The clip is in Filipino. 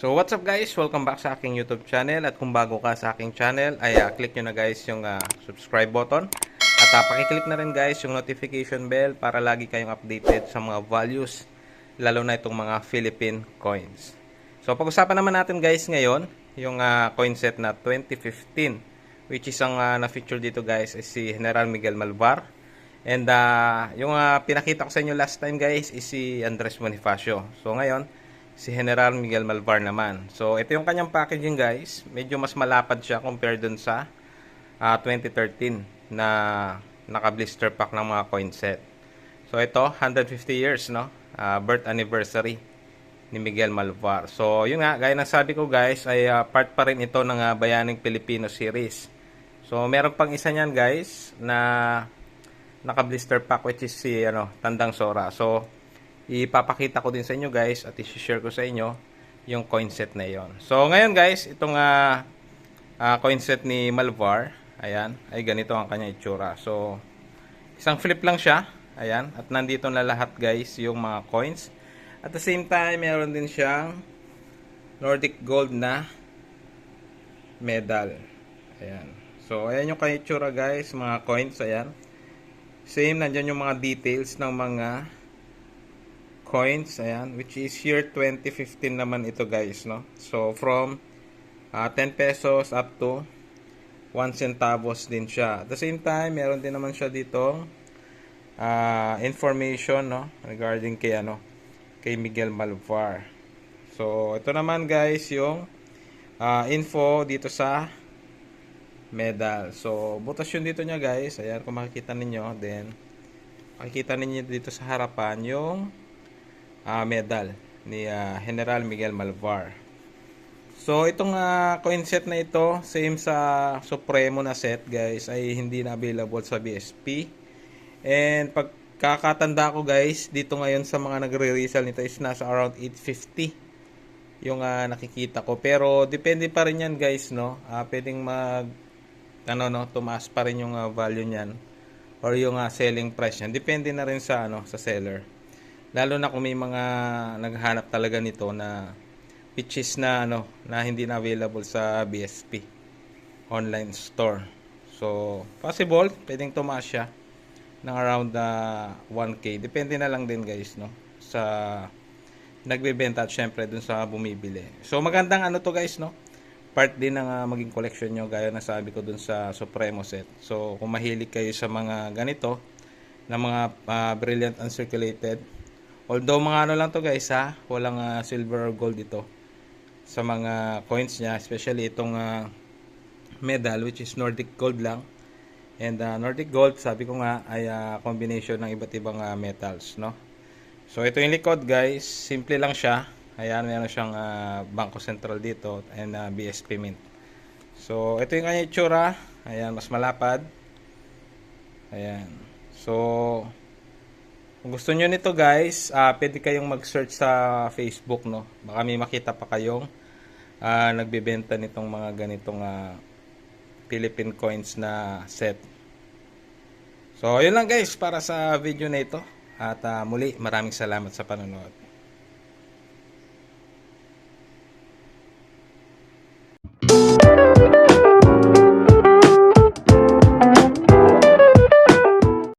So what's up guys? Welcome back sa aking YouTube channel at kung bago ka sa aking channel ay uh, click nyo na guys yung uh, subscribe button at uh, pakiclick na rin guys yung notification bell para lagi kayong updated sa mga values lalo na itong mga Philippine coins. So pag-usapan naman natin guys ngayon yung uh, coin set na 2015 which is ang uh, na-feature dito guys is si General Miguel Malvar and uh, yung uh, pinakita ko sa inyo last time guys is si Andres Bonifacio. So ngayon si General Miguel Malvar naman. So, ito yung kanyang packaging guys. Medyo mas malapad siya compared dun sa uh, 2013 na naka-blister pack ng mga coin set. So, ito, 150 years, no? Uh, birth anniversary ni Miguel Malvar. So, yun nga, gaya ng sabi ko guys, ay uh, part pa rin ito ng uh, Bayaning Pilipino series. So, meron pang isa niyan guys na naka-blister pack which is si ano, Tandang Sora. So, ipapakita ko din sa inyo guys at i-share ko sa inyo yung coin set na yon. So ngayon guys, itong uh, uh, coin set ni Malvar, ayan, ay ganito ang kanya itsura. So isang flip lang siya, ayan, at nandito na lahat guys yung mga coins. At the same time, meron din siyang Nordic Gold na medal. Ayan. So ayan yung kanya itsura guys, mga coins, ayan. Same, nandiyan yung mga details ng mga coins ayan which is year 2015 naman ito guys no? So from uh, 10 pesos up to 1 centavos din siya. At the same time meron din naman siya dito uh, information no regarding kay ano kay Miguel Malvar. So ito naman guys yung uh, info dito sa medal. So butas yun dito niya guys. Ayan kung makikita ninyo then makikita ninyo dito sa harapan yung uh, medal ni uh, General Miguel Malvar. So itong uh, coin set na ito, same sa Supremo na set guys, ay hindi na available sa BSP. And pagkakatanda ko guys, dito ngayon sa mga nagre-resell nito is nasa around 850 yung uh, nakikita ko. Pero depende pa rin yan guys, no? Uh, pwedeng mag ano no, tumaas pa rin yung uh, value niyan or yung uh, selling price niyan. Depende na rin sa ano, sa seller. Lalo na kung may mga naghahanap talaga nito na pitches na ano na hindi na available sa BSP online store. So, possible pwedeng tumaas siya ng around uh, 1k. Depende na lang din guys no sa nagbebenta at syempre dun sa bumibili. So, magandang ano to guys no. Part din ng uh, maging collection nyo gaya na sabi ko dun sa Supremo set. So, kung mahilig kayo sa mga ganito na mga uh, brilliant uncirculated Although mga ano lang to guys ha, walang uh, silver or gold dito sa mga coins niya, especially itong uh, medal which is Nordic gold lang. And uh, Nordic gold, sabi ko nga ay uh, combination ng iba't ibang uh, metals, no? So ito yung likod guys, simple lang siya. Ayan, meron siyang uh, Bangko Sentral dito and uh, BSP Mint. So ito yung kanya itsura. Ayan, mas malapad. Ayan. So kung gusto nyo nito guys, uh, pwede kayong mag-search sa Facebook, no? Baka may makita pa kayong uh, nagbebenta nitong mga ganitong uh, Philippine coins na set. So, yun lang guys para sa video na ito. At uh, muli, maraming salamat sa panonood.